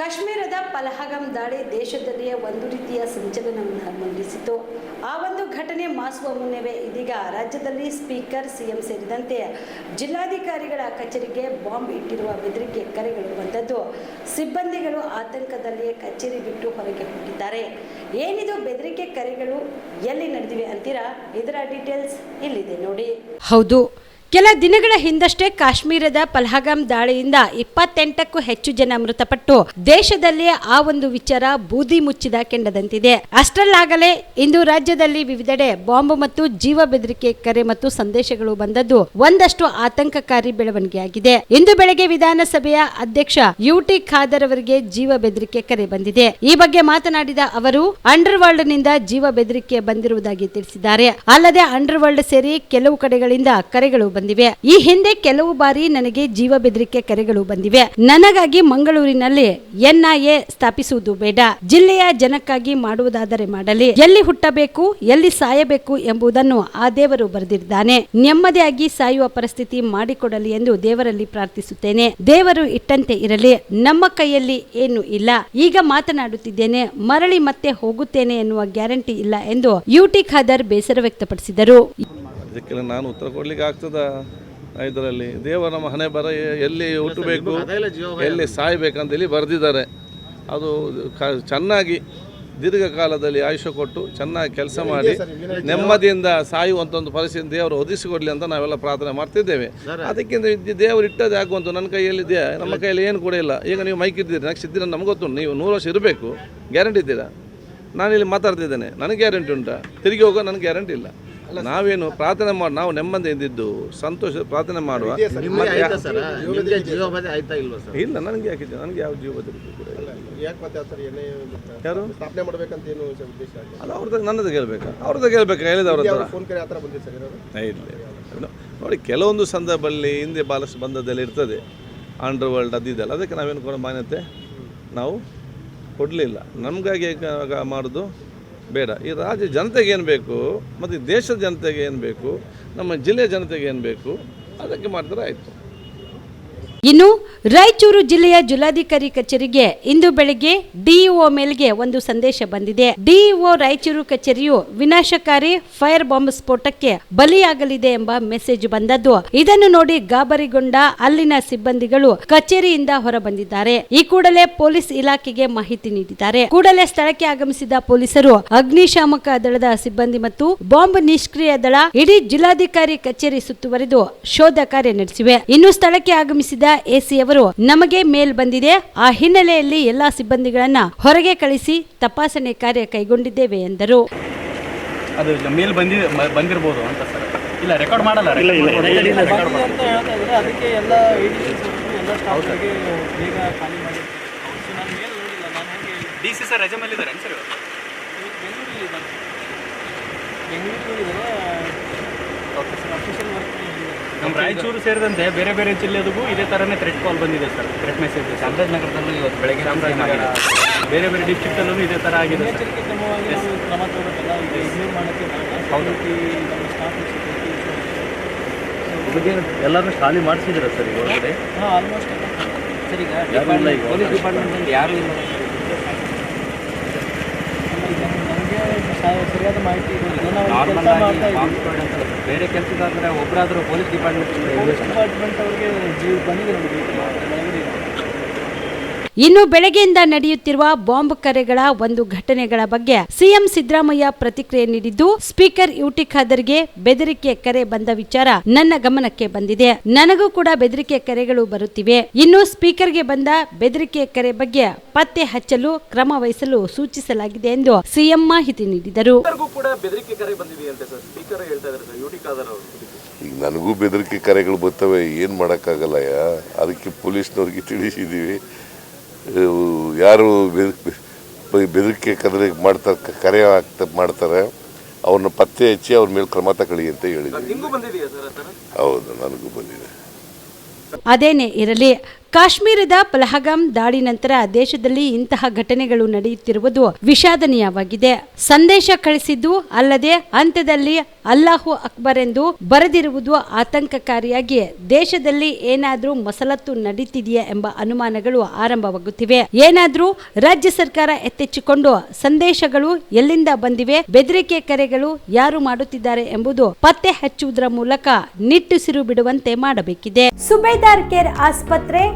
ಕಾಶ್ಮೀರದ ಪಲಹಗಂ ದಾಳಿ ದೇಶದಲ್ಲಿಯೇ ಒಂದು ರೀತಿಯ ಸಂಚಲನವನ್ನು ಮಂಡಿಸಿತು. ಆ ಒಂದು ಘಟನೆ ಮಾಸುವ ಮುನ್ನವೇ ಇದೀಗ ರಾಜ್ಯದಲ್ಲಿ ಸ್ಪೀಕರ್, ಸಿಎಂ ಸೇರಿದಂತೆ ಜಿಲ್ಲಾಧಿಕಾರಿಗಳ ಕಚೇರಿಗೆ ಬಾಂಬ್ ಇಟ್ಟಿರುವ ಬೆದರಿಕೆ ಕರೆಗಳು ಬಂದದ್ದು. ಸಿಬ್ಬಂದಿಗಳು ಆತಂಕದಲ್ಲಿಯೇ ಕಚೇರಿ ಬಿಟ್ಟು ಹೊರಗೆ ಹೋಗಿದ್ದಾರೆ. ಏನಿದು ಬೆದರಿಕೆ ಕರೆಗಳು ಎಲ್ಲಿ ನಡೆದಿವೆ ಅಂತೀರಾ? ಇದರ ಡೀಟೇಲ್ಸ್ ಇಲ್ಲಿದೆ ನೋಡಿ. ಹೌದು ಕೆಲ ದಿನಗಳ ಹಿಂದಷ್ಟೇ ಕಾಶ್ಮೀರದ ಪಲ್ಹಗಾಮ್ ದಾಳಿಯಿಂದ ಇಪ್ಪತ್ತೆಂಟಕ್ಕೂ ಹೆಚ್ಚು ಜನ ಮೃತಪಟ್ಟು ದೇಶದಲ್ಲಿ ಆ ಒಂದು ವಿಚಾರ ಬೂದಿ ಮುಚ್ಚಿದ ಕೆಂಡದಂತಿದೆ. ಅಷ್ಟರಲ್ಲಾಗಲೇ ಇಂದು ರಾಜ್ಯದಲ್ಲಿ ವಿವಿಧೆಡೆ ಬಾಂಬ್ ಮತ್ತು ಜೀವ ಬೆದರಿಕೆ ಕರೆ ಮತ್ತು ಸಂದೇಶಗಳು ಬಂದದ್ದು ಒಂದಷ್ಟು ಆತಂಕಕಾರಿ ಬೆಳವಣಿಗೆಯಾಗಿದೆ. ಇಂದು ಬೆಳಗ್ಗೆ ವಿಧಾನಸಭೆಯ ಅಧ್ಯಕ್ಷ ಯುಟಿ ಖಾದರ್ ಅವರಿಗೆ ಜೀವ ಬೆದರಿಕೆ ಕರೆ ಬಂದಿದೆ. ಈ ಬಗ್ಗೆ ಮಾತನಾಡಿದ ಅವರು ಅಂಡರ್ ವರ್ಲ್ಡ್ನಿಂದ ಜೀವ ಬೆದರಿಕೆ ಬಂದಿರುವುದಾಗಿ ತಿಳಿಸಿದ್ದಾರೆ. ಅಲ್ಲದೆ ಅಂಡರ್ ವರ್ಲ್ಡ್ ಸೇರಿ ಕೆಲವು ಕಡೆಗಳಿಂದ ಕರೆಗಳು ಈ ಹಿಂದೆ ಕೆಲವು ಬಾರಿ ನನಗೆ ಜೀವ ಬೆದರಿಕೆ ಕರೆಗಳು ಬಂದಿವೆ. ನನಗಾಗಿ ಮಂಗಳೂರಿನಲ್ಲಿ ಎನ್ಐಎ ಸ್ಥಾಪಿಸುವುದು ಬೇಡ. ಜಿಲ್ಲೆಯ ಜನಕ್ಕಾಗಿ ಮಾಡುವುದಾದರೆ ಮಾಡಲಿ. ಎಲ್ಲಿ ಹುಟ್ಟಬೇಕು, ಎಲ್ಲಿ ಸಾಯಬೇಕು ಎಂಬುದನ್ನು ಆ ದೇವರು ಬರೆದಿದ್ದಾನೆ. ನೆಮ್ಮದಿಯಾಗಿ ಸಾಯುವ ಪರಿಸ್ಥಿತಿ ಮಾಡಿಕೊಡಲಿ ಎಂದು ದೇವರಲ್ಲಿ ಪ್ರಾರ್ಥಿಸುತ್ತೇನೆ. ದೇವರು ಇಟ್ಟಂತೆ ಇರಲಿ. ನಮ್ಮ ಕೈಯಲ್ಲಿ ಏನು ಇಲ್ಲ. ಈಗ ಮಾತನಾಡುತ್ತಿದ್ದೇನೆ. ಮರಳಿ ಮತ್ತೆ ಹೋಗುತ್ತೇನೆ ಎನ್ನುವ ಗ್ಯಾರಂಟಿ ಇಲ್ಲ ಎಂದು ಯುಟಿ ಖಾದರ್ ಬೇಸರ ವ್ಯಕ್ತಪಡಿಸಿದರು. ಅದಕ್ಕೆಲ್ಲ ನಾನು ಉತ್ತರ ಕೊಡ್ಲಿಕ್ಕೆ ಆಗ್ತದ? ಇದರಲ್ಲಿ. ದೇವರ ನಮ್ಮ ಹಣೆ ಬರ ಎಲ್ಲಿ ಹುಟ್ಟಬೇಕು ಎಲ್ಲಿ ಸಾಯ್ಬೇಕಂತ ಹೇಳಿ ಬರೆದಿದ್ದಾರೆ. ಅದು ಕ- ಚೆನ್ನಾಗಿ ದೀರ್ಘಕಾಲದಲ್ಲಿ ಆಯುಷ್ಯ ಕೊಟ್ಟು ಚೆನ್ನಾಗಿ ಕೆಲಸ ಮಾಡಿ ನೆಮ್ಮದಿಯಿಂದ ಸಾಯುವಂಥ ಒಂದು ಪರಿಸ್ಥಿತಿ ದೇವರು ಒದಿಸಿಕೊಡ್ಲಿ ಅಂತ ನಾವೆಲ್ಲ ಪ್ರಾರ್ಥನೆ ಮಾಡ್ತಿದ್ದೇವೆ. ಅದಕ್ಕಿಂತ ಇದ್ದ ದೇವರು ಇಟ್ಟದೇ ಆಗುವಂಥ ನನ್ನ ಕೈಯಲ್ಲಿದೆ ನಮ್ಮ ಕೈಯಲ್ಲಿ ಏನು ಕೂಡ ಇಲ್ಲ. ಈಗ ನೀವು ಮೈಕ್ ಇದ್ದೀರಿ ನೆಕ್ಸ್ಟ್ ಇದ್ದೀರ ನಮ್ಗೆ ಗೊತ್ತು. ನೀವು ನೂರು ವರ್ಷ ಇರಬೇಕು ಗ್ಯಾರಂಟಿ ಇದ್ದೀರಾ? ನಾನಿಲ್ಲಿ ಮಾತಾಡ್ತಿದ್ದೇನೆ. ನನಗೆ ಗ್ಯಾರಂಟಿ ಉಂಟಾ? ತಿರುಗಿ ಹೋಗೋ ನನಗೆ ಗ್ಯಾರಂಟಿ ಇಲ್ಲ. ನಾವೇನು ಪ್ರಾರ್ಥನೆ ಮಾಡಿ ನಾವು ನೆಮ್ಮದಿ ಇದ್ದು ಸಂತೋಷ ಪ್ರಾರ್ಥನೆ ಮಾಡುವ. ಮತ್ತೆ ಯಾ- ಸರ್. ನಿಮಗೆ ಜೀವಬಾಧೆ ಆಯ್ತಾ ಇಲ್ವಾ ಸರ್? ಇಲ್ಲ ನನಗೆ ಯಾಕೆ ನನಗೆ ಯಾವ ಜೀವ ಬದುಕು ಕೂಡ ಇಲ್ಲ. ಯಾಕೆ ಮತ್ತೆ ಸರ್ ಏನೇ ಯಾರು? ಸ್ಥಾಪನೆ ಮಾಡ್ಬೇಕಂತ ಏನು ಉದ್ದೇಶ ಅದು ಅವ್ರದ್ದು ನನ್ನದು ಕೇಳಬೇಕಾ? ಅವ್ರದ್ದು ಕೇಳಬೇಕಾ? ಹೇಳಿದ ಅವ್ರ ಫೋನ್ ಕರೆ ಆ ಥರ ಬಂದಿದೆ ಸರ್ ಇರೋದು? ಇಲ್ಲ ಇಲ್ಲ. ನೋಡಿ ಕೆಲವೊಂದು ಸಂದರ್ಭದಲ್ಲಿ ಹಿಂದೆ ಬಾಲಸ್ ಬಂದದ್ದೆಲ್ಲ ಇರ್ತದೆ. ಅಂಡರ್ ವರ್ಲ್ಡ್ ಅದು ಇದೆಲ್ಲ. ಅದಕ್ಕೆ ನಾವೇನು ಕೊಡೋ ಮಾನ್ಯತೆ? ನಾವು ಕೊಡಲಿಲ್ಲ. ನಮಗಾಗಿ ಮಾಡೋದು? ಬೇಡ. ಈ ರಾಜ್ಯ ಜನತೆಗೆ ಏನು ಬೇಕು? ಮತ್ತು ದೇಶದ ಜನತೆಗೆ ಏನು ಬೇಕು? ನಮ್ಮ ಜಿಲ್ಲೆಯ ಜನತೆಗೆ ಏನು ಬೇಕು? ಅದಕ್ಕೆ ಮಾಡಿದ್ರೆ ಆಯಿತು. ಇನ್ನು ರಾಯಚೂರು ಜಿಲ್ಲೆಯ ಜಿಲ್ಲಾಧಿಕಾರಿ ಕಚೇರಿಗೆ ಇಂದು ಬೆಳಗ್ಗೆ ಡಿಇಒ ಮೇಲ್ಗೆ ಒಂದು ಸಂದೇಶ ಬಂದಿದೆ. ಡಿಇಒ ರಾಯಚೂರು ಕಚೇರಿಯು ವಿನಾಶಕಾರಿ ಫೈರ್ ಬಾಂಬ್ ಸ್ಫೋಟಕ್ಕೆ ಬಲಿಯಾಗಲಿದೆ ಎಂಬ ಮೆಸೇಜ್ ಬಂದದ್ದು. ಇದನ್ನು ನೋಡಿ ಗಾಬರಿಗೊಂಡ ಅಲ್ಲಿನ ಸಿಬ್ಬಂದಿಗಳು ಕಚೇರಿಯಿಂದ ಹೊರಬಂದಿದ್ದಾರೆ. ಈ ಕೂಡಲೇ ಪೊಲೀಸ್ ಇಲಾಖೆಗೆ ಮಾಹಿತಿ ನೀಡಿದ್ದಾರೆ. ಕೂಡಲೇ ಸ್ಥಳಕ್ಕೆ ಆಗಮಿಸಿದ ಪೊಲೀಸರು ಅಗ್ನಿಶಾಮಕ ದಳದ ಸಿಬ್ಬಂದಿ ಮತ್ತು ಬಾಂಬ್ ನಿಷ್ಕ್ರಿಯ ದಳ ಇಡೀ ಜಿಲ್ಲಾಧಿಕಾರಿ ಕಚೇರಿ ಸುತ್ತುವರಿದು ಶೋಧ ಕಾರ್ಯ ನಡೆಸಿವೆ. ಇನ್ನು ಸ್ಥಳಕ್ಕೆ ಆಗಮಿಸಿದ ಎಸಿ ಅವರು ನಮಗೆ ಮೇಲ್ ಬಂದಿದೆ. ಆ ಹಿನ್ನೆಲೆಯಲ್ಲಿ ಎಲ್ಲಾ ಸಿಬ್ಬಂದಿಗಳನ್ನ ಹೊರಗೆ ಕಳಿಸಿ ತಪಾಸಣೆ ಕಾರ್ಯ ಕೈಗೊಂಡಿದ್ದೇವೆ ಎಂದರು. ಅದು ಮೇಲ್ ಬಂದಿ ಬಂದಿರಬಹುದು ಅಂತ ಸರ್. ಇಲ್ಲ ರೆಕಾರ್ಡ್ ಮಾಡಲ್ಲ ರೆಕಾರ್ಡ್ ಅಂತ ಹೇಳ್ತಾ ಇದ್ದಾರೆ. ಅದಕ್ಕೆ ಎಲ್ಲ ಎಡಿಷನ್ಸ್ ಎಲ್ಲ ಸ್ಟಾಫ್ಗಳಿಗೆ ಬೇಗ ಖಾಲಿ ಮಾಡಿ. ನಾನು ಮೇಲ್ ನೋಡಿಲ್ಲ. ನಾನು ಹೇಗೆ ಡಿ ಸಿ ಸರ್ ರಜೆ ಮೇಲೆ ಇದ್ದಾರೆ ಸರ್ ಇವತ್ತು ಬೆಂಗಳೂರಲ್ಲಿ ಬೆಂಗಳೂರಲ್ಲಿ ಅಫಿಷಿಯಲ್ ವರ್ಕ್ ನಮ್ಮ ರಾಯಚೂರು ಸೇರಿದಂತೆ ಬೇರೆ ಬೇರೆ ಜಿಲ್ಲೆದಿಗೂ ಇದೇ ಥರನೇ ಥ್ರೆಟ್ ಕಾಲ್ ಬಂದಿದೆ ಸರ್ ಥ್ರೆಟ್ ಮೆಸೇಜ್ ಚಾಮರಾಜನಗರದಲ್ಲೂ ಇವತ್ತು ಬೆಳಗ್ಗೆ ಚಾಮರಾಜನಗರ ಬೇರೆ ಬೇರೆ ಡಿಸ್ಟ್ರಿಕ್ಟಲ್ಲೂ ಇದೇ ಥರ ಆಗಿದೆ ಎಲ್ಲರೂ ಖಾಲಿ ಮಾಡಿಸಿದ್ರ ಸರ್ ಈಗ ಒಳಗಡೆ ಹಾಂ ಆಲ್ಮೋಸ್ಟ್ ಸರ್ ಈಗ ಈಗ ಪೊಲೀಸ್ ಡಿಪಾರ್ಟ್ಮೆಂಟಲ್ಲಿ ಯಾರೂ ಇಲ್ಲ ನಮಗೆ ಸರಿಯಾದ ಮಾಹಿತಿ ಬೇರೆ ಕೆಲಸದಾದ್ರೆ ಒಬ್ಬರಾದರೂ ಪೊಲೀಸ್ ಡಿಪಾರ್ಟ್ಮೆಂಟ್ ಪೊಲೀಸ್ ಡಿಪಾರ್ಟ್ಮೆಂಟ್ ಅವ್ರಿಗೆ ಜೀವ ಬಂದಿದೆ ನಮಗೆ. ಇನ್ನು ಬೆಳಗ್ಗೆಯಿಂದ ನಡೆಯುತ್ತಿರುವ ಬಾಂಬ್ ಕರೆಗಳ ಒಂದು ಘಟನೆಗಳ ಬಗ್ಗೆ ಸಿಎಂ ಸಿದ್ದರಾಮಯ್ಯ ಪ್ರತಿಕ್ರಿಯೆ ನೀಡಿದ್ದು ಸ್ಪೀಕರ್ ಯುಟಿ ಖಾದರ್ಗೆ ಬೆದರಿಕೆ ಕರೆ ಬಂದ ವಿಚಾರ ನನ್ನ ಗಮನಕ್ಕೆ ಬಂದಿದೆ. ನನಗೂ ಕೂಡ ಬೆದರಿಕೆ ಕರೆಗಳು ಬರುತ್ತಿವೆ. ಇನ್ನು ಸ್ಪೀಕರ್ಗೆ ಬಂದ ಬೆದರಿಕೆ ಕರೆ ಬಗ್ಗೆ ಪತ್ತೆ ಹಚ್ಚಲು ಕ್ರಮ ವಹಿಸಲು ಸೂಚಿಸಲಾಗಿದೆ ಎಂದು ಸಿಎಂ ಮಾಹಿತಿ ನೀಡಿದರು. ಕೂಡ ಬೆದರಿಕೆ ಕರೆ ಬಂದಿದೆಯಂತೆ ಸರ್? ಸ್ಪೀಕರ್ ಹೇಳ್ತಾ ಇದ್ದಾರೆ ಸರ್ ಯು ಖಾದರ್ ಅವರು. ಈಗ ನನಗೂ ಬೆದರಿಕೆ ಕರೆಗಳು ಬರ್ತವೆ ಏನು ಮಾಡೋಕ್ಕಾಗಲ್ಲ ಅದಕ್ಕೆ ಪೊಲೀಸ್ನವ್ರಿಗೆ ತಿಳಿಸಿದ್ದೀವಿ ಯಾರು ಬೆದರಿಕೆ ಬೆದರಿಕೆ ಕರೆ ಮಾಡ್ತಾರೆ ಕರೆ ಆಗ್ತಾ ಮಾಡ್ತಾರೆ ಅವ್ರನ್ನ ಪತ್ತೆ ಹಚ್ಚಿ ಅವ್ರ ಮೇಲೆ ಕ್ರಮ ತಗೊಳ್ಳಿ ಅಂತ ಹೇಳಿದ್ರು ಹೌದು ನನಗೂ ಬಂದಿದೆ. ಅದೇನೇ ಇರಲಿ ಕಾಶ್ಮೀರದ ಪಲಹಗಾಮ್ ದಾಳಿ ನಂತರ ದೇಶದಲ್ಲಿ ಇಂತಹ ಘಟನೆಗಳು ನಡೆಯುತ್ತಿರುವುದು ವಿಷಾದನೀಯವಾಗಿದೆ. ಸಂದೇಶ ಕಳಿಸಿದ್ದು ಅಲ್ಲದೆ ಅಂತ್ಯದಲ್ಲಿ ಅಲ್ಲಾಹು ಅಕ್ಬರ್ ಎಂದು ಬರೆದಿರುವುದು ಆತಂಕಕಾರಿಯಾಗಿ. ದೇಶದಲ್ಲಿ ಏನಾದರೂ ಮಸಲತ್ತು ನಡೀತಿದೆಯಾ ಎಂಬ ಅನುಮಾನಗಳು ಆರಂಭವಾಗುತ್ತಿವೆ. ಏನಾದರೂ ರಾಜ್ಯ ಸರ್ಕಾರ ಎತ್ತೆಚ್ಚಿಕೊಂಡು ಸಂದೇಶಗಳು ಎಲ್ಲಿಂದ ಬಂದಿವೆ, ಬೆದರಿಕೆ ಕರೆಗಳು ಯಾರು ಮಾಡುತ್ತಿದ್ದಾರೆ ಎಂಬುದು ಪತ್ತೆ ಹಚ್ಚುವುದರ ಮೂಲಕ ನಿಟ್ಟುಸಿರು ಬಿಡುವಂತೆ ಮಾಡಬೇಕಿದೆ. ಸುಬೇದಾರ್ ಕೇರ್ ಆಸ್ಪತ್ರೆ